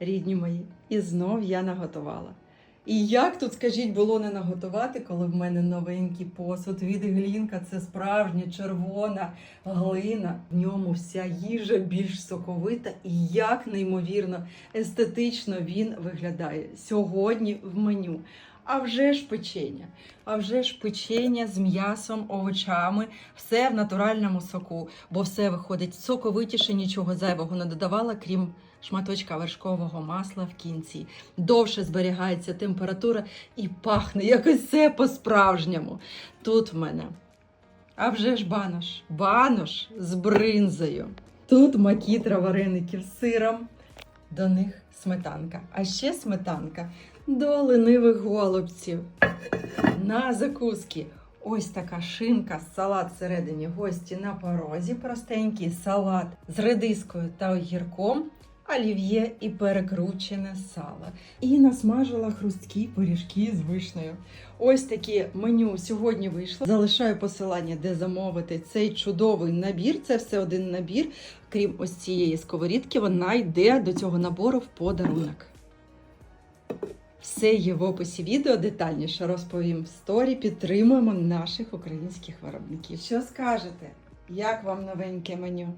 рідні мої, і знов я наготувала. І як тут, скажіть, було не наготувати, коли в мене новенький посуд від глінка, це справжня червона глина. В ньому вся їжа більш соковита і як неймовірно естетично він виглядає сьогодні в меню. А вже ж печення, а вже ж печення з м'ясом, овочами, все в натуральному соку, бо все виходить соковитіше, нічого зайвого не додавала, крім шматочка вершкового масла в кінці. Довше зберігається температура і пахне якось все по-справжньому. Тут в мене. А вже ж банош, банош з бринзою. Тут макітра вареників з сиром, до них сметанка. А ще сметанка до ленивих голубців. На закуски. Ось така шинка, салат всередині гості на порозі, простенький салат з редискою та огірком, олів'є і перекручене сало. І насмажила хрусткі пиріжки з вишнею. Ось таке меню сьогодні вийшло. Залишаю посилання, де замовити цей чудовий набір. Це все один набір. Крім ось цієї сковорідки, вона йде до цього набору в подарунок. Все є в описі відео, детальніше розповім в сторі. Підтримуємо наших українських виробників. Що скажете? Як вам новеньке меню?